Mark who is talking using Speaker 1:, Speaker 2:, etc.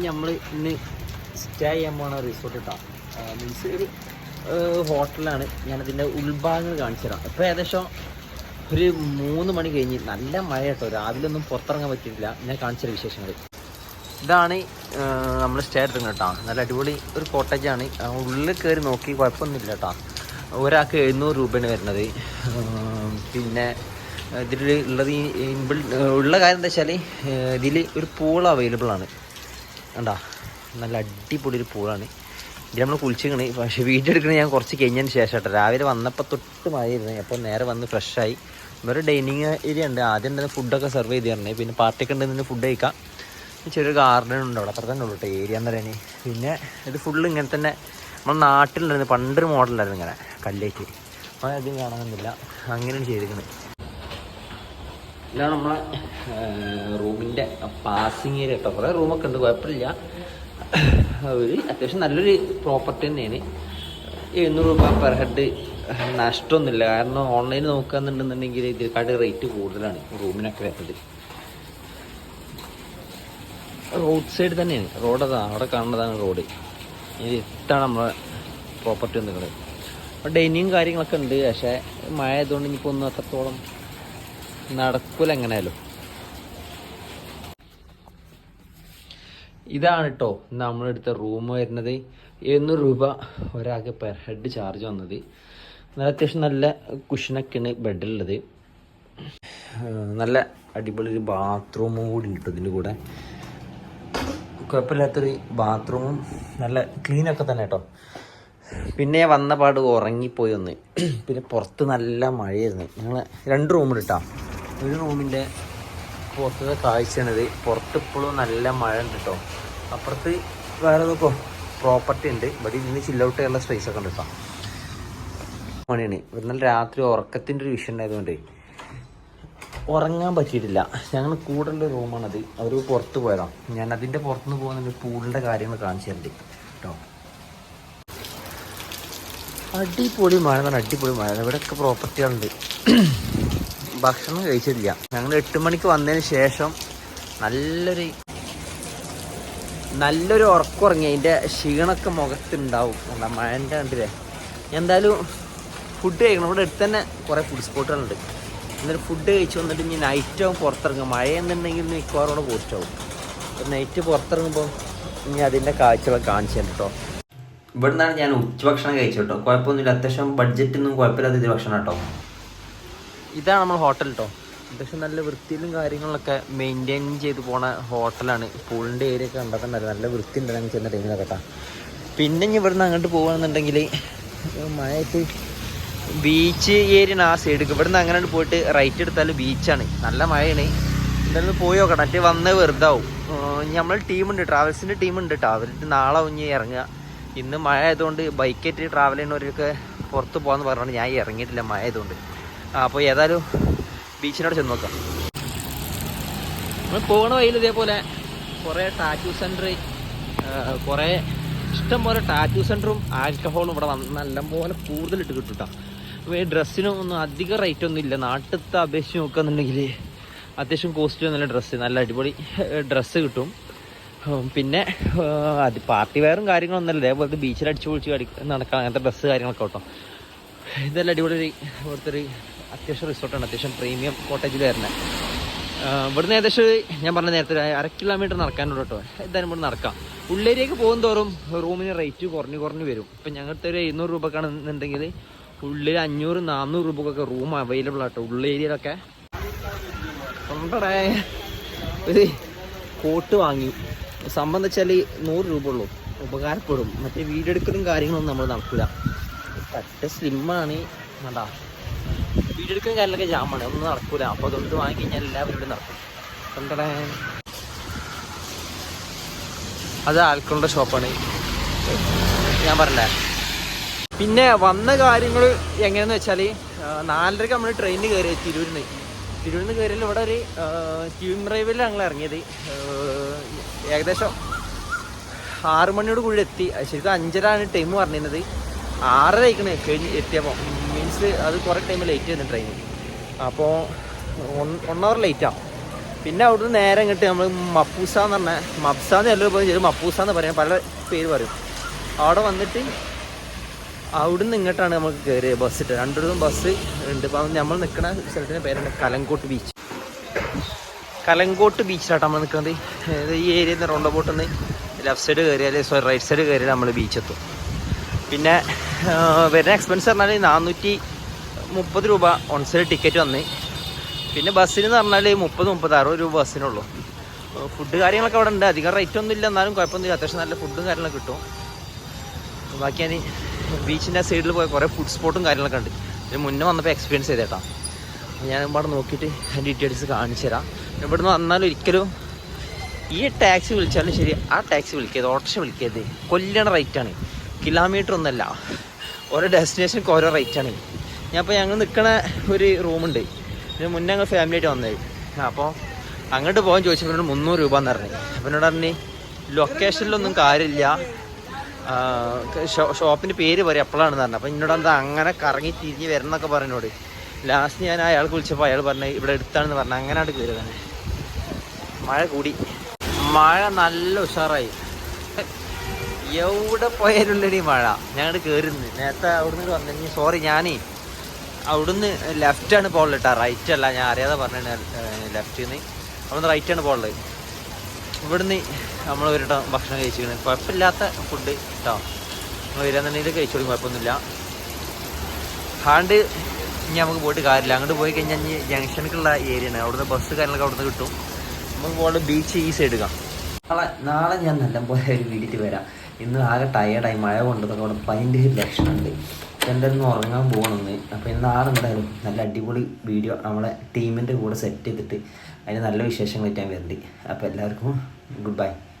Speaker 1: നമ്മൾ ഇന്ന് സ്റ്റേ ചെയ്യാൻ പോണ റിസോർട്ട് കേട്ടോ മീൻസ് ഒരു ഹോട്ടലാണ് ഞാനതിന്റെ ഉൾഭാഗങ്ങൾ കാണിച്ചു തരാം. ഇപ്പോൾ ഏകദേശം ഒരു മൂന്ന് മണി കഴിഞ്ഞ് നല്ല മഴ കേട്ടോ രാവിലെ ഒന്നും പുറത്തിറങ്ങാൻ പറ്റിയിട്ടില്ല. ഞാൻ കാണിച്ച വിശേഷങ്ങൾ ഇതാണ് നമ്മൾ സ്റ്റേ എടുത്തത് കേട്ടോ നല്ല അടിപൊളി ഒരു കോട്ടേജാണ് ഉള്ളിൽ കയറി നോക്കി കുഴപ്പമൊന്നുമില്ല കേട്ടോ ഒരാൾക്ക് എഴുന്നൂറ് രൂപയാണ് വരുന്നത്. പിന്നെ ഇതിൽ ഉള്ളത് ഈ ഉള്ള കാര്യം എന്താ വെച്ചാൽ ഇതിൽ ഒരു പൂൾ അവൈലബിൾ ആണ്. കണ്ടാ നല്ല അടിപൊളി ഒരു പൂളാണ്. ഇത് നമ്മൾ കുളിച്ചിരിക്കണേ. പക്ഷേ വീഡിയോ എടുക്കണത് ഞാൻ കുറച്ച് കഴിഞ്ഞതിന് ശേഷം കേട്ടോ. രാവിലെ വന്നപ്പോൾ തൊട്ട് മഴയായിരുന്നു. അപ്പോൾ നേരെ വന്ന് ഫ്രഷായി വേറെ ഡൈനിങ് ഏരിയ ഉണ്ട്. ആദ്യം തന്നെ ഫുഡൊക്കെ സെർവ് ചെയ്ത് തരണേ. പിന്നെ പാർട്ടിയൊക്കെ ഉണ്ടെന്ന് ഫുഡ് കഴിക്കാം. ചെറിയൊരു ഗാർഡൻ ഉണ്ട് അവിടെ. അത്ര തന്നെ ഉള്ളൂ കേട്ടോ ഏരിയ എന്ന് പറയുന്നത്. പിന്നെ ഇത് ഫുള്ള് ഇങ്ങനെ തന്നെ നമ്മുടെ നാട്ടിലുണ്ടായിരുന്നു. പണ്ടൊരു മോഡലായിരുന്നു ഇങ്ങനെ. കല്ലേക്ക് അധികം കാണാനൊന്നുമില്ല അങ്ങനെയാണ് ചെയ്തിരിക്കുന്നത് ഇതാണ് നമ്മളെ റൂമിന്റെ പാസിങ് ഏരിയ കേട്ടോ കുറേ റൂമൊക്കെ ഉണ്ട് കുഴപ്പമില്ല. ഒരു അത്യാവശ്യം നല്ലൊരു പ്രോപ്പർട്ടി തന്നെയാണ്. എഴുന്നൂറ് രൂപ പെർ ഹെഡ് നഷ്ടമൊന്നുമില്ല. കാരണം ഓൺലൈനിൽ നോക്കുകയെന്നുണ്ടെന്നുണ്ടെങ്കിൽ ഇതിനെക്കാട്ട് റേറ്റ് കൂടുതലാണ് റൂമിനൊക്കെ വരുന്നത്. റോഡ് സൈഡ് തന്നെയാണ്. റോഡ് അതാണ് അവിടെ കാണുന്നതാണ് റോഡ് ഇത് ഇത്താണ് നമ്മളെ പ്രോപ്പർട്ടി ഒന്നുകൾ അപ്പോൾ ഡൈനിങ് കാര്യങ്ങളൊക്കെ ഉണ്ട്. പക്ഷേ മഴ ആയതുകൊണ്ട് ഇനിയിപ്പോൾ ഒന്നും അത്രത്തോളം നടക്കൂല എങ്ങനെയാലും ഇതാണ് കേട്ടോ നമ്മളെടുത്ത റൂം വരുന്നത്. എഴുന്നൂറ് രൂപ ഒരാൾക്ക് പെർ ഹെഡ് ചാർജ് വന്നത്. നല്ല അത്യാവശ്യം നല്ല കുഷനൊക്കെയാണ് ബെഡിലുള്ളത്. നല്ല അടിപൊളി ഒരു ബാത്റൂമും കൂടി ഉണ്ട് ഇതിന്റെ കൂടെ. കുഴപ്പമില്ലാത്തൊരു ബാത്റൂമും നല്ല ക്ലീനൊക്കെ തന്നെ കേട്ടോ പിന്നെ വന്ന പാട് ഉറങ്ങിപ്പോയി ഒന്ന്. പിന്നെ പുറത്ത് നല്ല മഴയായിരുന്നു. ഞങ്ങൾ രണ്ട് റൂമിൽ ഒരു റൂമിന്റെ പുറത്തത്തെ കാഴ്ചയാണിത്. പുറത്ത് ഇപ്പോഴും നല്ല മഴ ഉണ്ട് കേട്ടോ അപ്പുറത്ത് വേറെ നോക്കോ പ്രോപ്പർട്ടി ഉണ്ട്. ബട്ട് ഇതിന് ചില്ലൗട്ട് ചെയ്യാനുള്ള സ്പേസ് ഒക്കെ ഉണ്ട് കേട്ടോ മണിയാണ് ഇന്നലെ രാത്രി ഉറക്കത്തിന്റെ ഒരു വിഷയം ഉണ്ടായതുകൊണ്ട് ഉറങ്ങാൻ പറ്റിയിട്ടില്ല. ഞങ്ങൾ കൂടുതലുള്ള റൂമാണത് അവർ പുറത്ത് പോയതാണ് ഞാൻ അതിന്റെ പുറത്തുനിന്ന് പോകുന്നതിന്റെ പൂളിന്റെ കാര്യങ്ങൾ കാണിച്ചു തരുന്നുണ്ട് കേട്ടോ അടിപൊളി മഴ എന്ന് പറഞ്ഞാൽ അടിപൊളി മഴ. ഇവിടെയൊക്കെ പ്രോപ്പർട്ടികളുണ്ട് ഭക്ഷണം കഴിച്ചിട്ടില്ല. ഞങ്ങൾ എട്ട് മണിക്ക് വന്നതിന് ശേഷം നല്ലൊരു നല്ലൊരു ഉറക്കുറങ്ങി അതിന്റെ ക്ഷീണമൊക്കെ മുഖത്തുണ്ടാവും. എന്താ മഴന്റെ കണ്ടില്ലേ? എന്തായാലും ഫുഡ് കഴിക്കണം. ഇവിടെ അടുത്ത് തന്നെ കുറേ ഫുഡ് സ്പോട്ടുകളുണ്ട് എന്നിട്ട് ഫുഡ് കഴിച്ച് വന്നിട്ട് ഇനി നൈറ്റ് ആവും പുറത്തിറങ്ങും മഴയെന്നുണ്ടെങ്കിൽ മിക്കവാറും കൂടെ പോസ്റ്റാവും നൈറ്റ് പുറത്തിറങ്ങുമ്പോൾ ഇനി അതിന്റെ കാഴ്ചകളൊക്കെ കാണിച്ചു കേട്ടോ ഇവിടെ നിന്നാണ് ഞാൻ ഉച്ചഭക്ഷണം കഴിച്ചു കേട്ടോ. കുഴപ്പമൊന്നുമില്ല. അത്യാവശ്യം ബഡ്ജറ്റൊന്നും കുഴപ്പമില്ലാത്ത ഇത് ഭക്ഷണം കേട്ടോ. ഇതാണ് നമ്മൾ ഹോട്ടൽ കേട്ടോ അത്യാവശ്യം നല്ല വൃത്തിയിലും കാര്യങ്ങളൊക്കെ മെയിന്റെയിൻ ചെയ്ത് പോണ ഹോട്ടലാണ് പൂളിന്റെ ഏരിയ ഒക്കെ കണ്ടിട്ടുണ്ടായിരുന്നു നല്ല വൃത്തി ഉണ്ടെന്ന് ചെന്ന ടൈമിലൊക്കെ കേട്ടോ. പിന്നെ ഇനി ഇവിടുന്ന് അങ്ങോട്ട് പോകുകയാണെന്നുണ്ടെങ്കിൽ മഴയത്ത് ബീച്ച് ഏരിയാണ് ആ സൈഡ് ഇവിടുന്ന് അങ്ങനെ പോയിട്ട് റൈറ്റ് എടുത്താൽ ബീച്ചാണ് നല്ല മഴയാണ്. എന്തായാലും പോയി നോക്കണം. മറ്റേ വന്നേ വെറുതാവും. നമ്മൾ ടീമുണ്ട് ട്രാവൽസിന്റെ ടീമുണ്ട് കേട്ടോ അവർക്ക് നാളെ ഒന്ന് ഇറങ്ങുക. ഇന്ന് മഴ ആയതുകൊണ്ട് ബൈക്കായിട്ട് ട്രാവൽ ചെയ്യുന്നവരൊക്കെ പുറത്ത് പോകാമെന്ന് പറഞ്ഞുകൊണ്ട് ഞാൻ ഇറങ്ങിയിട്ടില്ല മഴ ആയതുകൊണ്ട്. അപ്പോൾ ഏതായാലും ബീച്ചിനോട് ചെന്ന് നോക്കാം. നമ്മൾ പോകണ വഴിയിൽ ഇതേപോലെ കുറേ ടാറ്റു സെന്റർ കുറേ ഇഷ്ടം പോലെ ടാറ്റു സെന്ററും ആൽക്കഹോളും ഇവിടെ വന്ന് നല്ലപോലെ കൂടുതലിട്ട് കിട്ടും കേട്ടോ അപ്പോൾ ഈ ഡ്രസ്സിനും ഒന്നും അധികം റേറ്റ് ഒന്നും ഇല്ല. നാട്ടിലത്തെ അപേക്ഷിച്ച് നോക്കുകയെന്നുണ്ടെങ്കിൽ അത്യാവശ്യം കോസ്റ്റ്ലി നല്ല ഡ്രസ്സ് നല്ല അടിപൊളി ഡ്രസ്സ് കിട്ടും. പിന്നെ അത് പാർട്ടി വെയറും കാര്യങ്ങളൊന്നുമല്ല. ഇതേപോലത്തെ ബീച്ചിൽ അടിച്ചു പൊളിച്ച് കളി നടക്കാൻ അങ്ങനത്തെ ഡ്രസ്സ് കാര്യങ്ങളൊക്കെ കേട്ടോ ഇതെല്ലാം അടിപൊളി ഇവിടുത്തെ ഒരു അത്യാവശ്യം റിസോർട്ടാണ് അത്യാവശ്യം പ്രീമിയം കോട്ടേജിൽ വരുന്നത് ഇവിടുന്ന് ഏകദേശം ഞാൻ പറഞ്ഞ നേരത്തെ അര കിലോമീറ്റർ നടക്കാനുള്ളൂ കേട്ടോ. എന്തായാലും ഇവിടെ നടക്കാം. ഉള്ളേരിയേക്ക് പോകും തോറും റൂമിന് റേറ്റ് കുറഞ്ഞ് കുറഞ്ഞ് വരും. ഇപ്പം ഞങ്ങളുടെ ഒരു എഴുന്നൂറ് രൂപക്കാണെന്നുണ്ടെങ്കിൽ ഉള്ളിൽ അഞ്ഞൂറ് നാനൂറ് രൂപക്കൊക്കെ റൂം അവൈലബിൾ ആട്ടോ. ഉള്ളേരിയയിലൊക്കെ. കൊണ്ടടേ. ഒരു കോട്ട് വാങ്ങി. സംഭവം ഈ നൂറ് രൂപ ഉള്ളൂ ഉപകാരപ്പെടും. മറ്റേ വീഡിയോ എടുക്കലും കാര്യങ്ങളൊന്നും നമ്മൾ നടക്കില്ല പറ്റ സ്ലിമ്മാണ്. വേണ്ട വീഡിയോ എടുക്കലും കാര്യങ്ങളൊക്കെ ജാമാണ്. ഒന്നും നടക്കൂല. അപ്പോൾ അതുകൊണ്ട് വാങ്ങി കഴിഞ്ഞാൽ ഇവിടെ നടക്കും. കണ്ടടേ? അത് ആൽക്കോളിന്റെ ഷോപ്പാണ്. ഞാൻ പറഞ്ഞേ പിന്നെ വന്ന കാര്യങ്ങൾ എങ്ങനെയെന്ന് വെച്ചാൽ നാലരക്ക് നമ്മൾ ട്രെയിനിൽ കയറി തിരൂരിൽ നിന്ന് കയറിയിൽ ഇവിടെ ഒരു ക്യൂം ഡ്രൈവിലാണ് ഞങ്ങൾ ഇറങ്ങിയത്. ഏകദേശം ആറ് മണിയോട് കൂടി എത്തി. ശരിക്കും അഞ്ചരാണ് ടൈം പറഞ്ഞിരുന്നത്. ആറര ആയിക്കണേ കഴിഞ്ഞ് എത്തിയപ്പോൾ മീൻസ് അത് കുറേ ടൈം ലേറ്റ് ആയിരുന്നു ട്രെയിൻ അപ്പോൾ വൺ അവർ ലേറ്റാണ് പിന്നെ അവിടുന്ന് നേരെ ഇങ്ങോട്ട് നമ്മൾ മപ്പൂസ എന്ന് പറഞ്ഞ മപ്സ എന്ന് എല്ലാവരും ചെയ്തു മപ്പൂസ എന്ന് പറയാം പല പേര് പറയും. അവിടെ വന്നിട്ട് അവിടുന്ന് ഇങ്ങോട്ടാണ് നമുക്ക് കയറിയത് ബസ് ഇട്ട്. രണ്ടിടത്തും ബസ് ഉണ്ട്. അപ്പം നമ്മൾ നിൽക്കുന്ന സ്ഥലത്തിന്റെ പേരാണ് കലങ്കോട്ട് ബീച്ച് കലങ്കോട്ട് ബീച്ചിലാട്ടോ നമ്മൾ നിൽക്കുന്നത് ഈ ഏരിയയിൽ നിന്ന് റൗണ്ട് ബോട്ടിൽ നിന്ന് ലെഫ്റ്റ് സൈഡ് കയറിയാൽ സോറി റൈറ്റ് സൈഡ് കയറിയാൽ നമ്മൾ ബീച്ച് എത്തും. പിന്നെ വരുന്ന എക്സ്പെൻസ് പറഞ്ഞാൽ നാനൂറ്റി മുപ്പത് രൂപ ഓൺ സൈഡ് ടിക്കറ്റ് വന്ന്. പിന്നെ ബസ്സിന് എന്ന് പറഞ്ഞാൽ മുപ്പത് മുപ്പത് അറുപത് രൂപ ബസ്സിനുള്ളൂ ഫുഡ് കാര്യങ്ങളൊക്കെ അവിടെ ഉണ്ട്. അധികം റേറ്റ് ഒന്നും ഇല്ല. എന്നാലും കുഴപ്പമൊന്നുമില്ല. അത്യാവശ്യം നല്ല ഫുഡും കാര്യങ്ങളൊക്കെ കിട്ടും. ബാക്കി ഞാൻ ബീച്ചിന്റെ സൈഡിൽ പോയ കുറേ ഫുഡ് സ്പോട്ടും കാര്യങ്ങളൊക്കെ ഉണ്ട് ഇതിന് മുന്നേ വന്നപ്പോൾ എക്സ്പീരിയൻസ് ചെയ്തേട്ടാ. ഞാൻ ഇവിടെ നോക്കിയിട്ട് ഡീറ്റെയിൽസ് കാണിച്ചു തരാം. ഇവിടുന്ന് വന്നാലും ഒരിക്കലും ഈ ടാക്സി വിളിച്ചാലും ശരി ആ ടാക്സി വിളിക്കരുത് ഓട്ടോറിക്ഷ വിളിക്കരുത്. കൊല്ലണ റേറ്റാണ് കിലോമീറ്റർ ഒന്നല്ല. ഓരോ ഡെസ്റ്റിനേഷനൊക്കെ ഓരോ റേറ്റാണ് ഞാൻ ഇപ്പോൾ ഞങ്ങൾ നിൽക്കുന്ന ഒരു റൂമുണ്ട് ഇതിന് മുന്നേ ഞങ്ങൾ ഫാമിലി ആയിട്ട് വന്നത്. അപ്പോൾ അങ്ങോട്ട് പോകാൻ ചോദിച്ചപ്പോൾ മുന്നൂറ് രൂപ എന്ന് പറഞ്ഞു. അപ്പോൾ എന്നോട് പറഞ്ഞു ലൊക്കേഷനിലൊന്നും കാര്യമില്ല. ഷോപ്പിന്റെ പേര് പറയും അപ്പോഴാണ് പറഞ്ഞത്. അപ്പോൾ എന്നോട് എന്താ അങ്ങനെ കറങ്ങി തിരിഞ്ഞ് വരണമെന്നൊക്കെ പറഞ്ഞോട് ലാസ്റ്റ് ഞാൻ അയാൾക്ക് വിളിച്ചപ്പോൾ അയാൾ പറഞ്ഞു ഇവിടെ എടുത്താണെന്ന് പറഞ്ഞു. അങ്ങനെ അവിടെ കയറി തന്നെ മഴ കൂടി. മഴ നല്ല ഉഷാറായി. എവിടെ പോയാലുള്ളടി മഴ. ഞങ്ങൾ കയറുന്നു നേരത്തെ അവിടുന്ന് വന്നു. സോറി ഞാനേ അവിടുന്ന് ലെഫ്റ്റാണ് പോകൽ കേട്ടോ റൈറ്റ് അല്ല ഞാൻ അറിയാതെ പറഞ്ഞു ലെഫ്റ്റിൽ നിന്ന് അവിടുന്ന് റൈറ്റാണ് പോകലുള്ളത് ഇവിടുന്ന് നമ്മൾ ഒരു ഭക്ഷണം കഴിച്ചിരിക്കുന്നത് കുഴപ്പമില്ലാത്ത ഫുഡ് കേട്ടോ നമ്മൾ വരാന്നുണ്ടെങ്കിൽ കഴിച്ചോളും കുഴപ്പമൊന്നുമില്ല. ഹാണ്ട് ഇനി നമുക്ക് പോയിട്ട് കാര്യമില്ല. അങ്ങോട്ട് പോയി കഴിഞ്ഞാൽ ഇനി ഏരിയ ആണ്. അവിടുന്ന് ബസ് കാര്യങ്ങളൊക്കെ അവിടുന്ന് കിട്ടും. നമുക്ക് പോകേണ്ട ബീച്ച് ഈ സൈഡ് കാണാം നാളെ നാളെ ഞാൻ നല്ല പോലെ ഒരു വീട്ടിൽ വരാം. ഇന്ന് ആകെ ടയേർഡായി മഴ കൊണ്ടതൊക്കെ അവിടെ പതിന്റെ ഒരു ലക്ഷണമുണ്ട്. എന്തായാലും ഉറങ്ങാൻ പോകണമെന്ന് അപ്പോൾ ഇന്ന് ആളെന്തായാലും നല്ല അടിപൊളി വീഡിയോ നമ്മളെ ടീമിന്റെ കൂടെ സെറ്റ് ചെയ്തിട്ട് അതിന് നല്ല വിശേഷങ്ങൾ ഞാൻ വരുന്നുണ്ട് അപ്പോൾ എല്ലാവർക്കും Goodbye.